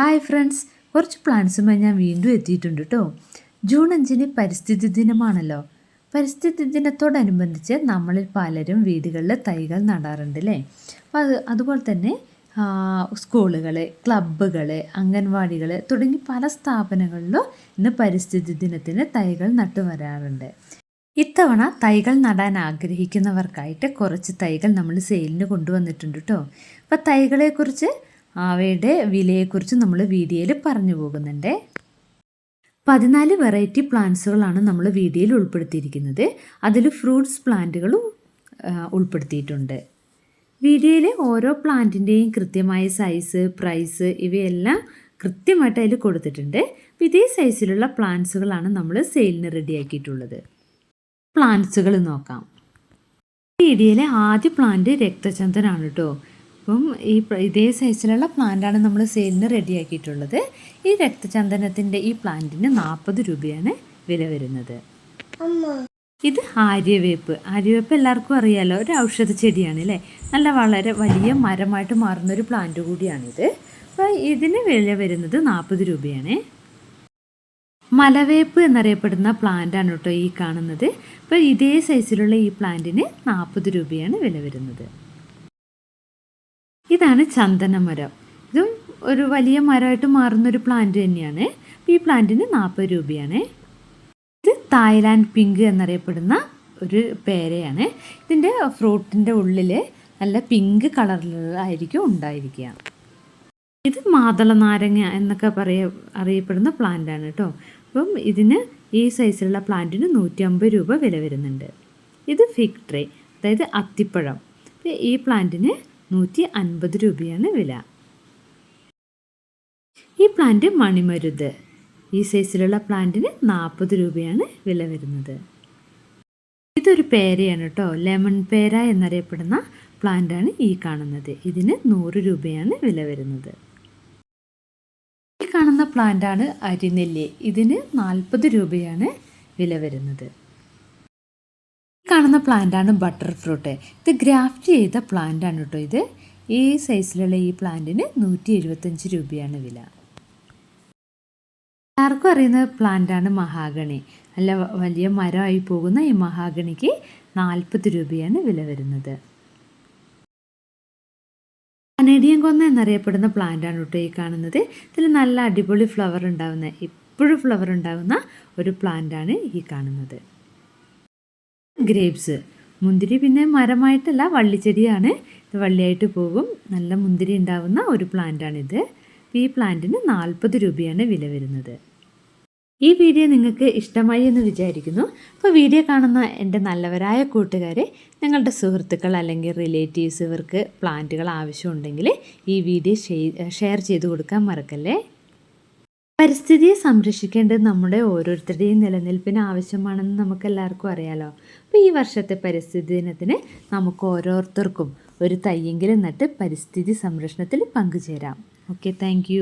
Hi friends കുറച്ച് പ്ലാന്റ്സുമായി ഞാൻ വീണ്ടും എത്തിയിട്ടുണ്ട് കേട്ടോ ജൂൺ അഞ്ചിന് പരിസ്ഥിതി ദിനമാണല്ലോ. പരിസ്ഥിതി ദിനത്തോടനുബന്ധിച്ച് നമ്മളിൽ പലരും വീടുകളിൽ തൈകൾ നടാറുണ്ട് അല്ലേ അപ്പോൾ അത് അതുപോലെ തന്നെ സ്കൂളുകൾ ക്ലബ്ബുകൾ അംഗൻവാടികൾ തുടങ്ങി പല സ്ഥാപനങ്ങളിലും ഇന്ന് പരിസ്ഥിതി ദിനത്തിന് തൈകൾ നട്ടു വരാറുണ്ട്. ഇത്തവണ തൈകൾ നടാൻ ആഗ്രഹിക്കുന്നവർക്കായിട്ട് കുറച്ച് തൈകൾ നമ്മൾ സെയിലിന് കൊണ്ടുവന്നിട്ടുണ്ട് കേട്ടോ അപ്പോൾ തൈകളെക്കുറിച്ച് അവയുടെ വിലയെക്കുറിച്ച് നമ്മൾ വീഡിയോയിൽ പറഞ്ഞു പോകുന്നുണ്ട്. പതിനാല് വെറൈറ്റി പ്ലാന്റ്സുകളാണ് നമ്മൾ വീഡിയോയിൽ ഉൾപ്പെടുത്തിയിരിക്കുന്നത്. അതിൽ ഫ്രൂട്ട്സ് പ്ലാന്റുകളും ഉൾപ്പെടുത്തിയിട്ടുണ്ട്. വീഡിയോയിലെ ഓരോ പ്ലാന്റിന്റെയും കൃത്യമായ സൈസ് പ്രൈസ് ഇവയെല്ലാം കൃത്യമായിട്ട് അതിൽ കൊടുത്തിട്ടുണ്ട്. ഇതേ സൈസിലുള്ള പ്ലാന്റ്സുകളാണ് നമ്മൾ സെയിലിന് റെഡിയാക്കിയിട്ടുള്ളത് പ്ലാന്റ്സുകൾ നോക്കാം. വീഡിയോയിലെ ആദ്യ പ്ലാന്റ് രക്തചന്ദനാണ് കേട്ടോ. അപ്പം ഈ ഇതേ സൈസിലുള്ള പ്ലാന്റാണ് നമ്മൾ സെയിലിന് റെഡിയാക്കിയിട്ടുള്ളത് ഈ രക്തചന്ദനത്തിന്റെ ഈ പ്ലാന്റിന് നാൽപ്പത് രൂപയാണ് വില വരുന്നത്. ഇത് ആര്യവേപ്പ്. ആര്യവേപ്പ് എല്ലാവർക്കും അറിയാലോ ഒരു ഔഷധ ചെടിയാണ് അല്ലേ നല്ല വളരെ വലിയ മരമായിട്ട് മാറുന്ന ഒരു പ്ലാന്റ് കൂടിയാണിത്. അപ്പോൾ ഇതിന് വില വരുന്നത് നാൽപ്പത് രൂപയാണ്. മലവേപ്പ് എന്നറിയപ്പെടുന്ന പ്ലാന്റാണ് കേട്ടോ ഈ കാണുന്നത്. അപ്പോൾ ഇതേ സൈസിലുള്ള ഈ പ്ലാന്റിന് നാൽപ്പത് രൂപയാണ് വില വരുന്നത്. ഇതാണ് ചന്ദനമരം. ഇതും ഒരു വലിയ മരമായിട്ട് മാറുന്ന ഒരു പ്ലാന്റ് തന്നെയാണ്. ഈ പ്ലാന്റിന് നാൽപ്പത് രൂപയാണ്. ഇത് തായ്ലാൻഡ് പിങ്ക് എന്നറിയപ്പെടുന്ന ഒരു പേരയാണ്. ഇതിന്റെ ഫ്രൂട്ടിന്റെ ഉള്ളിൽ നല്ല പിങ്ക് കളറിലായിരിക്കും ഉണ്ടായിരിക്കുക. ഇത് മാതള നാരങ്ങ എന്നൊക്കെ പറയ അറിയപ്പെടുന്ന പ്ലാന്റാണ് കേട്ടോ അപ്പം ഇതിന് ഈ സൈസിലുള്ള പ്ലാന്റിന് നൂറ്റി അമ്പത് രൂപ വില വരുന്നുണ്ട്. ഇത് ഫിക് ട്രേ അതായത് അത്തിപ്പഴം. ഈ പ്ലാന്റിന് നൂറ്റി അൻപത് രൂപയാണ് വില. ഈ പ്ലാന്റ് മണിമരുത്. ഈ സൈസിലുള്ള പ്ലാന്റിന് നാൽപ്പത് രൂപയാണ് വില വരുന്നത്. ഇതൊരു പേരയാണ് കേട്ടോ ലെമൺ പേര എന്നറിയപ്പെടുന്ന പ്ലാന്റാണ് ഈ കാണുന്നത്. ഇതിന് നൂറ് രൂപയാണ് വില വരുന്നത്. ഈ കാണുന്ന പ്ലാന്റാണ് അരിനെല്ലി. ഇതിന് നാൽപ്പത് രൂപയാണ് വില വരുന്നത്. കാണുന്ന പ്ലാന്റാണ് ബട്ടർ ഫ്രൂട്ട് ഇത് ഗ്രാഫ്റ്റ് ചെയ്ത പ്ലാന്റാണ് കേട്ടോ ഇത്. ഈ സൈസിലുള്ള ഈ പ്ലാന്റിന് നൂറ്റി എഴുപത്തഞ്ച് രൂപയാണ് വില. എല്ലാവർക്കും അറിയുന്ന പ്ലാന്റാണ് മഹാഗണി. നല്ല വലിയ മരമായി പോകുന്ന ഈ മഹാഗണിക്ക് നാൽപ്പത് രൂപയാണ് വില വരുന്നത്. കനേഡിയൻ കൊന്ന എന്നറിയപ്പെടുന്ന പ്ലാന്റാണ് കേട്ടോ ഈ കാണുന്നത്. ഇതിൽ നല്ല അടിപൊളി ഫ്ലവർ ഉണ്ടാകുന്ന എപ്പോഴും ഫ്ലവർ ഉണ്ടാകുന്ന ഒരു പ്ലാന്റാണ് ഈ കാണുന്നത്. ഗ്രേപ്സ്. മുന്തിരി പിന്നെ മരമായിട്ടല്ല വള്ളിച്ചെടിയാണ്. ഇത് വള്ളിയായിട്ട് പോകും. നല്ല മുന്തിരി ഉണ്ടാവുന്ന ഒരു പ്ലാന്റാണിത്. ഈ പ്ലാന്റിന് നാൽപ്പത് രൂപയാണ് വില വരുന്നത്. ഈ വീഡിയോ നിങ്ങൾക്ക് ഇഷ്ടമായി എന്ന് വിചാരിക്കുന്നു. അപ്പോൾ വീഡിയോ കാണുന്ന എന്റെ നല്ലവരായ കൂട്ടുകാരെ നിങ്ങളുടെ സുഹൃത്തുക്കൾ അല്ലെങ്കിൽ റിലേറ്റീവ്സ് ഇവർക്ക് പ്ലാന്റുകൾ ആവശ്യമുണ്ടെങ്കിൽ ഈ വീഡിയോ ഷെയർ ചെയ്ത് കൊടുക്കാൻ മറക്കല്ലേ? പരിസ്ഥിതിയെ സംരക്ഷിക്കേണ്ടത് നമ്മുടെ ഓരോരുത്തരുടെയും നിലനിൽപ്പിന് ആവശ്യമാണെന്ന് നമുക്ക് എല്ലാവർക്കും അറിയാലോ. അപ്പോൾ ഈ വർഷത്തെ പരിസ്ഥിതി ദിനത്തിന് നമുക്ക് ഓരോരുത്തർക്കും ഒരു തയ്യെങ്കിലും നട്ട് പരിസ്ഥിതി സംരക്ഷണത്തിൽ പങ്കുചേരാം. Okay thank